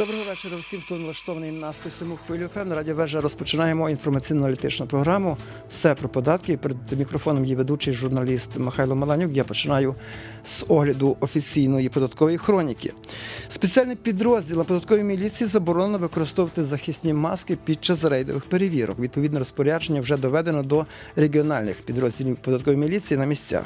Доброго вечора всім, хто налаштований на 107 хвилю ФМ. На Радіо Вежа розпочинаємо інформаційно-аналітичну програму. Все про податки. Перед мікрофоном є ведучий журналіст Михайло Маланюк. Я починаю з огляду офіційної податкової хроніки. Спеціальний підрозділ податкової міліції заборонено використовувати захисні маски під час рейдових перевірок. Відповідне розпорядження вже доведено до регіональних підрозділів податкової міліції на місцях.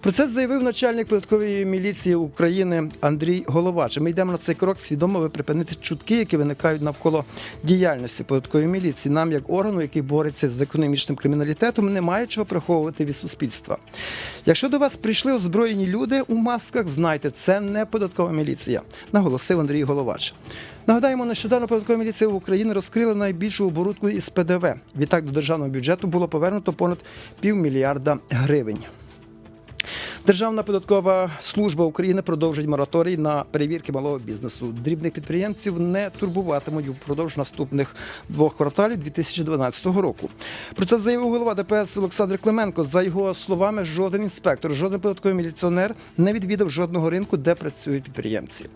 Про це заявив начальник податкової міліції України Андрій Головач. Ми йдемо на цей крок свідомо аби припинити чутки, які виникають навколо діяльності податкової міліції. Нам, як органу, який бореться з економічним криміналітетом, немає чого приховувати від суспільства. Якщо до вас прийшли озброєні люди у масках, знайте, це не податкова міліція, наголосив Андрій Головач. Нагадаємо, нещодавно податкова міліція України розкрила найбільшу оборудку із ПДВ. Відтак до державного бюджету було повернуто понад півмільярда гривень. Державна податкова служба України продовжить мораторій на перевірки малого бізнесу. Дрібних підприємців не турбуватимуть упродовж наступних двох кварталів 2012 року. Про це заявив голова ДПС Олександр Клименко. За його словами, жоден інспектор, жоден податковий міліціонер не відвідав жодного ринку, де працюють підприємці.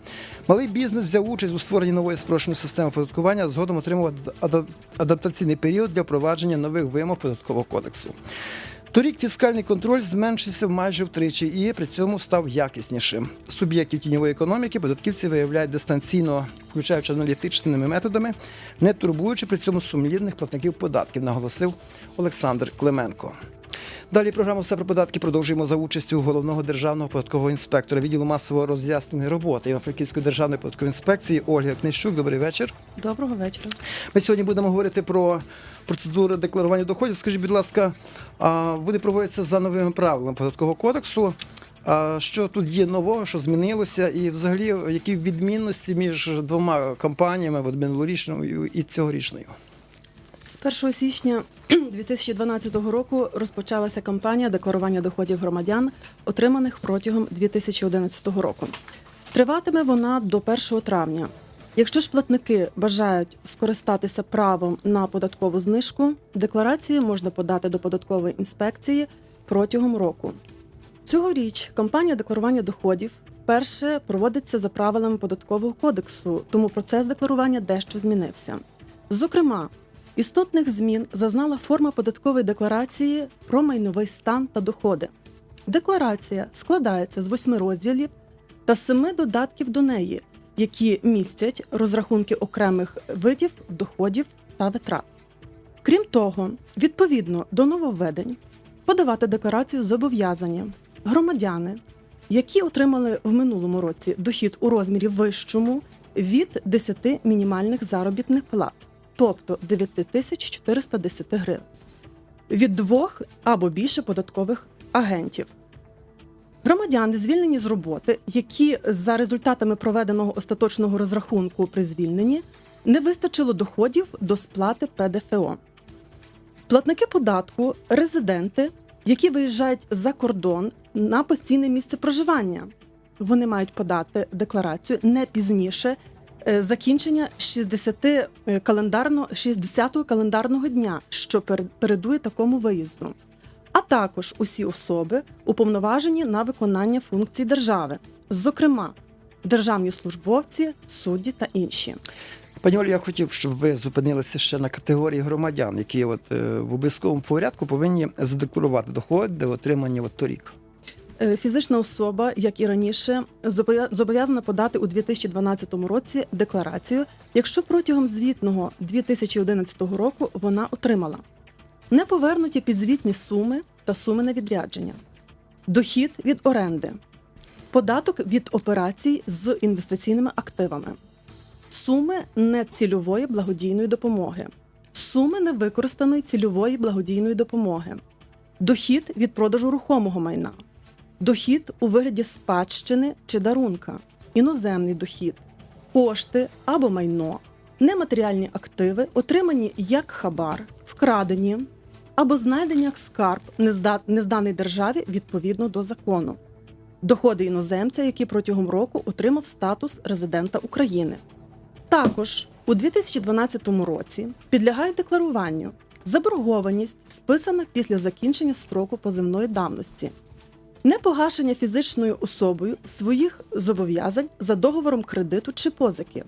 Малий бізнес взяв участь у створенні нової спрощеної системи податкування, а згодом отримав ада- адаптаційний період для впровадження нових вимог податкового кодексу. Торік фіскальний контроль зменшився майже втричі і при цьому став якіснішим. Суб'єктів тіньової економіки податківці виявляють дистанційно, включаючи аналітичними методами, не турбуючи при цьому сумлінних платників податків, наголосив Олександр Клименко. Далі програму все про податки продовжуємо за участю головного державного податкового інспектора відділу масової роз'ясненої роботи Івано-Франківської державної податкової інспекції Ольги Книщук. Добрий вечір. Доброго вечора. Ми сьогодні будемо говорити про процедури декларування доходів. Скажіть, будь ласка, вони проводяться за новими правилами податкового кодексу. А що тут є нового, що змінилося, і взагалі які відмінності між двома компаніями, от минулорічною і цьогорічною? З 1 січня 2012 року розпочалася кампанія декларування доходів громадян, отриманих протягом 2011 року. Триватиме вона до 1 травня. Якщо ж платники бажають скористатися правом на податкову знижку, декларацію можна подати до податкової інспекції протягом року. Цьогоріч кампанія декларування доходів вперше проводиться за правилами податкового кодексу, тому процес декларування дещо змінився. Зокрема, істотних змін зазнала форма податкової декларації про майновий стан та доходи. Декларація складається з восьми розділів та семи додатків до неї, які містять розрахунки окремих видів доходів та витрат. Крім того, відповідно до нововведень, подавати декларацію зобов'язані громадяни, які отримали в минулому році дохід у розмірі вищому від 10 мінімальних заробітних плат, тобто 9410 гривень, від двох або більше податкових агентів. Громадяни, звільнені з роботи, які за результатами проведеного остаточного розрахунку при звільненні не вистачило доходів до сплати ПДФО. Платники податку, резиденти, які виїжджають за кордон на постійне місце проживання. Вони мають подати декларацію не пізніше закінчення 60 е, календарно 60-го календарного дня, що пер- передує такому виїзду. А також усі особи, уповноважені на виконання функцій держави, зокрема державні службовці, судді та інші. Пані Олі, я хотів, щоб ви зупинилися ще на категорії громадян, які от е, в обов'язковому порядку повинні задекларувати доходи, отримані от торік. Е, Фізична особа, як і раніше, зобов'язана подати у 2012 році декларацію, якщо протягом звітного 2011 року вона отримала. Неповернуті підзвітні суми та суми на відрядження, дохід від оренди, податок від операцій з інвестиційними активами, суми нецільової благодійної допомоги, суми невикористаної цільової благодійної допомоги, дохід від продажу рухомого майна, дохід у вигляді спадщини чи дарунка, іноземний дохід, кошти або майно, нематеріальні активи, отримані як хабар, вкрадені або знайдені як скарб, незданий державі відповідно до закону, доходи іноземця, який протягом року отримав статус резидента України. Також у 2012 році підлягають декларуванню. Заборгованість, списана після закінчення строку позивної давності, непогашення фізичною особою своїх зобов'язань за договором кредиту чи позики,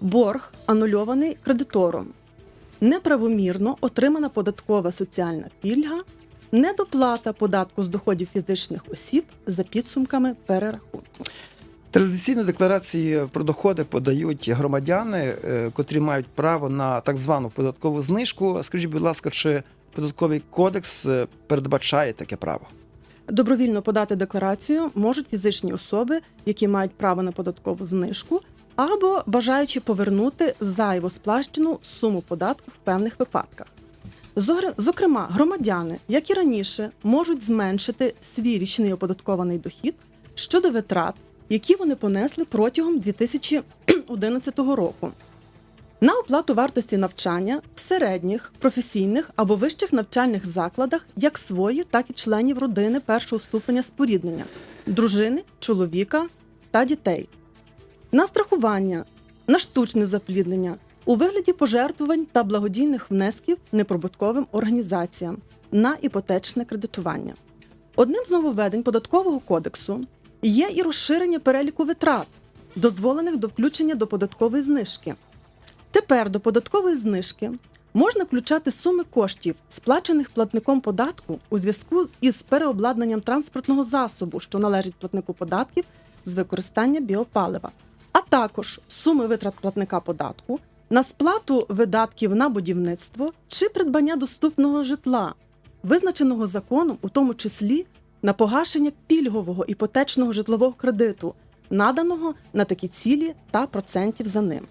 борг, анульований кредитором, неправомірно отримана податкова соціальна пільга, недоплата податку з доходів фізичних осіб за підсумками перерахунку. Традиційно декларації про доходи подають громадяни, е, котрі мають право на так звану податкову знижку. Скажіть, будь ласка, чи податковий кодекс е, передбачає таке право? Добровільно подати декларацію можуть фізичні особи, які мають право на податкову знижку, або бажаючи повернути зайво сплачену суму податку в певних випадках. Зокрема, громадяни, як і раніше, можуть зменшити свій річний оподаткований дохід щодо витрат, які вони понесли протягом 2011 року. На оплату вартості навчання в середніх, професійних або вищих навчальних закладах як свої, так і членів родини першого ступеня споріднення, дружини, чоловіка та дітей. На страхування, на штучне запліднення у вигляді пожертвувань та благодійних внесків неприбутковим організаціям на іпотечне кредитування. Одним з нововведень податкового кодексу є і розширення переліку витрат, дозволених до включення до податкової знижки. Тепер до податкової знижки можна включати суми коштів, сплачених платником податку у зв'язку із переобладнанням транспортного засобу, що належить платнику податків з використання біопалива, а також суми витрат платника податку на сплату видатків на будівництво чи придбання доступного житла, визначеного законом, у тому числі на погашення пільгового іпотечного житлового кредиту, наданого на такі цілі та процентів за ним.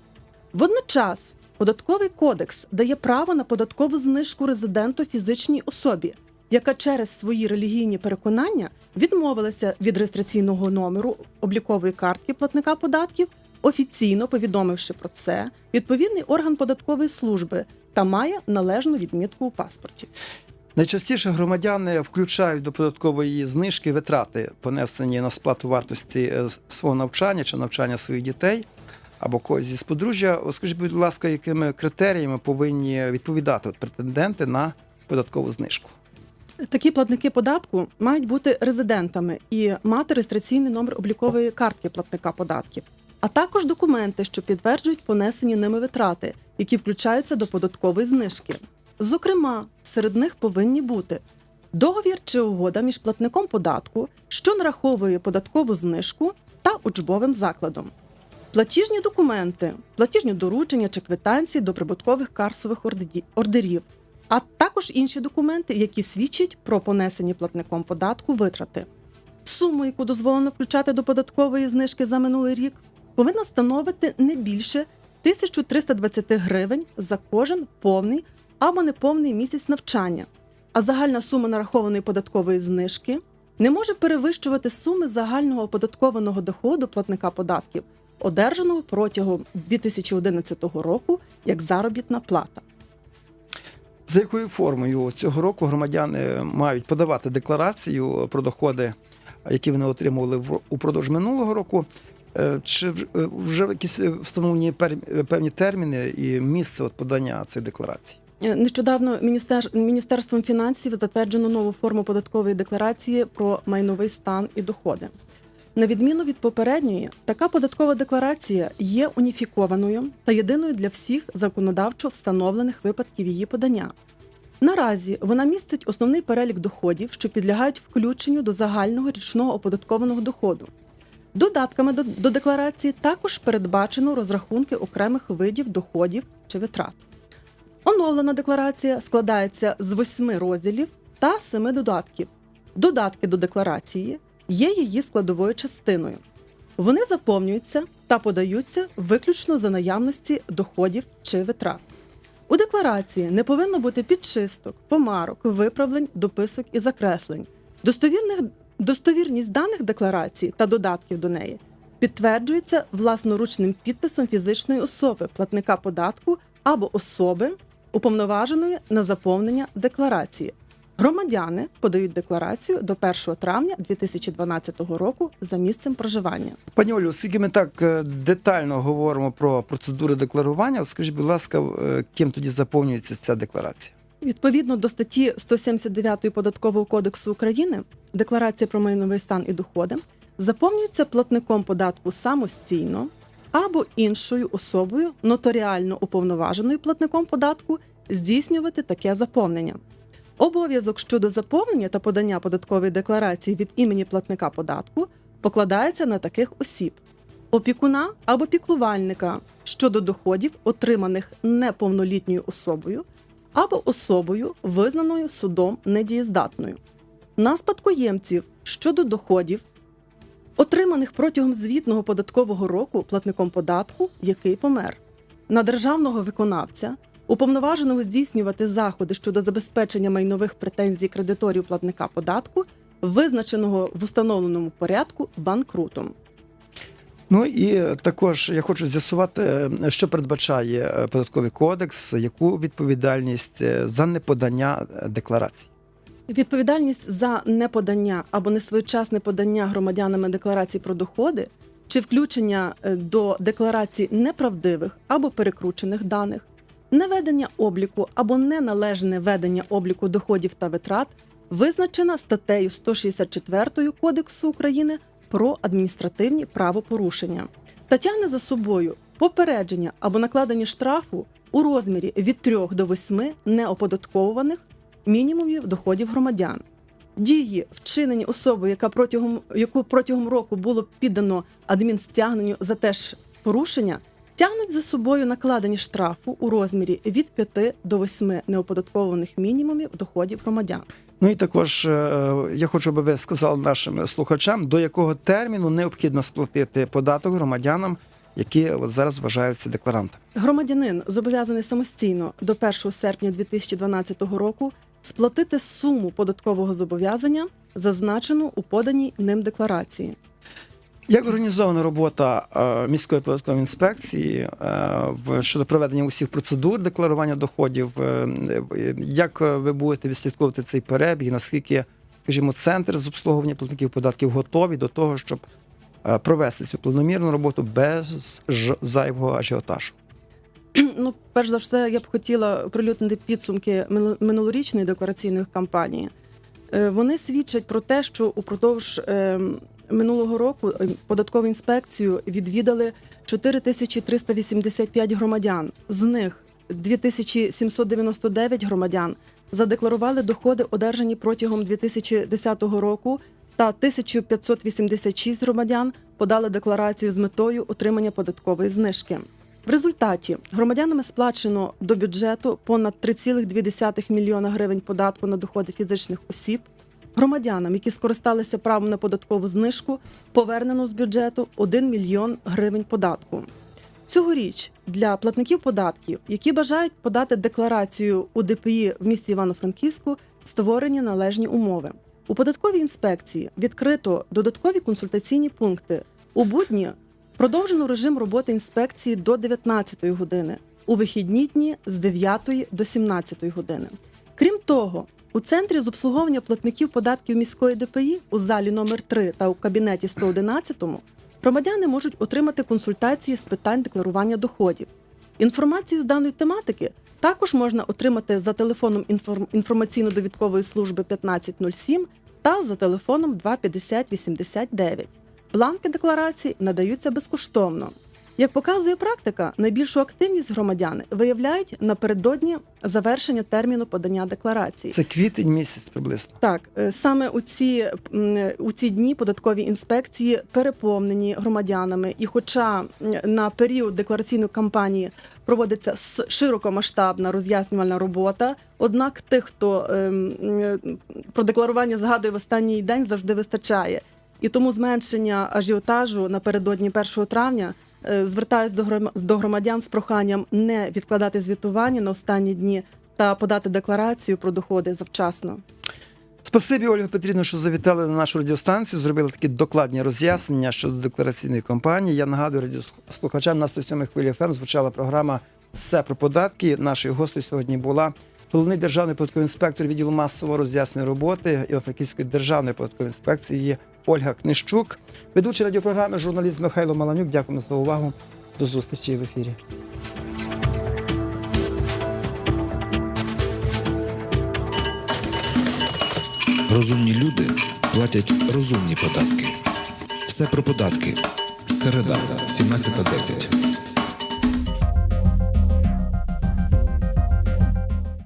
Водночас податковий кодекс дає право на податкову знижку резиденту фізичній особі, яка через свої релігійні переконання відмовилася від реєстраційного номеру облікової картки платника податків, офіційно повідомивши про це відповідний орган податкової служби та має належну відмітку у паспорті. Найчастіше громадяни включають до податкової знижки витрати, понесені на сплату вартості е, свого навчання чи навчання своїх дітей або когось зі подружжя. О, Скажіть, будь ласка, якими критеріями повинні відповідати от претенденти на податкову знижку? Такі платники податку мають бути резидентами і мати реєстраційний номер облікової картки платника податків, а також документи, що підтверджують понесені ними витрати, які включаються до податкової знижки. Зокрема, серед них повинні бути договір чи угода між платником податку, що нараховує податкову знижку, та учбовим закладом. Платіжні документи, платіжні доручення чи квитанції до прибуткових карсових ордерів, а також інші документи, які свідчать про понесені платником податку витрати. Суму, яку дозволено включати до податкової знижки за минулий рік, повинна становити не більше 1320 гривень за кожен повний або неповний місяць навчання, а загальна сума нарахованої податкової знижки не може перевищувати суми загального оподаткованого доходу платника податків, одержаного протягом 2011 року як заробітна плата. За якою формою цього року громадяни мають подавати декларацію про доходи, які вони отримували упродовж минулого року? Е, Чи е, вже якісь е, встановлені певні терміни і місце от подання цих декларацій? Е, Нещодавно міністер... Міністерством фінансів затверджено нову форму податкової декларації про майновий стан і доходи. На відміну від попередньої, така податкова декларація є уніфікованою та єдиною для всіх законодавчо встановлених випадків її подання. Наразі вона містить основний перелік доходів, що підлягають включенню до загального річного оподаткованого доходу. Додатками до, декларації також передбачено розрахунки окремих видів доходів чи витрат. Оновлена декларація складається з восьми розділів та семи додатків. Додатки до декларації є її складовою частиною. Вони заповнюються та подаються виключно за наявності доходів чи витрат. У декларації не повинно бути підчисток, помарок, виправлень, дописок і закреслень. Достовірних, достовірність даних декларації та додатків до неї підтверджується власноручним підписом фізичної особи, платника податку або особи, уповноваженої на заповнення декларації. Громадяни подають декларацію до 1 травня 2012 року за місцем проживання. Пані Олю, оскільки ми так е, детально говоримо про процедури декларування, скажіть, будь ласка, е, ким тоді заповнюється ця декларація? Відповідно до статті 179 Податкового кодексу України, декларація про майновий стан і доходи заповнюється платником податку самостійно або іншою особою, нотаріально уповноваженою платником податку, здійснювати таке заповнення. Обов'язок щодо заповнення та подання податкової декларації від імені платника податку покладається на таких осіб: опікуна або піклувальника щодо доходів, отриманих неповнолітньою особою або особою, визнаною судом недієздатною, на спадкоємців щодо доходів, отриманих протягом звітного податкового року платником податку, який помер, на державного виконавця, уповноваженого здійснювати заходи щодо забезпечення майнових претензій кредиторів платника податку, визначеного в установленому порядку банкрутом. Ну і також я хочу з'ясувати, що передбачає е, податковий кодекс, яку відповідальність е, за неподання декларацій. Відповідальність за неподання або несвоєчасне подання громадянами декларацій про доходи чи включення е, до декларацій неправдивих або перекручених даних, неведення обліку або неналежне ведення обліку доходів та витрат визначена статтею 164 Кодексу України про адміністративні правопорушення та тягне за собою попередження або накладення штрафу у розмірі від 3 до 8 неоподатковуваних мінімумів доходів громадян. Дії, вчинені особою, яка протягом яку протягом року було піддано адмінстягненню за теж порушення, тягнуть за собою накладені штрафу у розмірі від 5 до 8 неоподаткованих мінімумів доходів громадян. Ну і також е, я хочу, аби ви сказали нашим слухачам, до якого терміну необхідно сплатити податок громадянам, які от зараз вважаються декларантами. Громадянин зобов'язаний самостійно до 1 серпня 2012 року сплатити суму податкового зобов'язання, зазначену у поданій ним декларації. Як організована робота е, міської податкової інспекції е, щодо проведення усіх процедур декларування доходів? Е, Як ви будете відслідковувати цей перебіг? Наскільки, скажімо, центр з обслуговування платників податків готові до того, щоб провести цю планомірну роботу без ж- зайвого ажіотажу? Ну, перш за все, я б хотіла прилюднити підсумки мину- минулорічної деклараційної кампанії. Вони свідчать про те, що упродовж е, минулого року е, податкову інспекцію відвідали 4385 громадян. З них 2799 громадян задекларували доходи, одержані протягом 2010 року, та 1586 громадян подали декларацію з метою отримання податкової знижки. В результаті громадянами сплачено до бюджету понад 3,2 мільйона гривень податку на доходи фізичних осіб. Громадянам, які скористалися правом на податкову знижку, повернено з бюджету 1 мільйон гривень податку. Цьогоріч для платників податків, які бажають подати декларацію у ДПІ в місті Івано-Франківську, створені належні умови. У податковій інспекції відкрито додаткові консультаційні пункти. У будні продовжено режим роботи інспекції до 19 години, у вихідні дні з 9 до 17 години. Крім того, у центрі з обслуговування платників податків міської ДПІ у залі номер 3 та у кабінеті 111 громадяни можуть отримати консультації з питань декларування доходів. Інформацію з даної тематики також можна отримати за телефоном інформ- інформаційно-довідкової служби 1507 та за телефоном 25089. Бланки декларацій надаються безкоштовно. Як показує практика, найбільшу активність громадяни виявляють напередодні завершення терміну подання декларації. Це квітень місяць приблизно. Так, е, саме у ці, у ці дні податкові інспекції переповнені громадянами. І хоча на період деклараційної кампанії проводиться широкомасштабна роз'яснювальна робота, однак тих, хто ем, про декларування згадує в останній день, завжди вистачає. І тому зменшення ажіотажу напередодні 1 травня звертаюсь до грома- до громадян з проханням не відкладати звітування на останні дні та подати декларацію про доходи завчасно. Спасибі, Ольга Петрівна, що завітали на нашу радіостанцію, зробили такі докладні роз'яснення щодо деклараційної кампанії. Я нагадую радіослухачам на 107 хвилі ФМ звучала програма Все про податки. Нашою гостею сьогодні була головний державний податковий інспектор відділу масового роз'яснення роботи Івано-Франківської державної податкової інспекції Ольга Книщук, ведучий радіопрограми, журналіст Михайло Маланюк. Дякуємо за увагу. До зустрічі в ефірі. Розумні люди платять розумні податки. Все про податки. Середа, 17.10.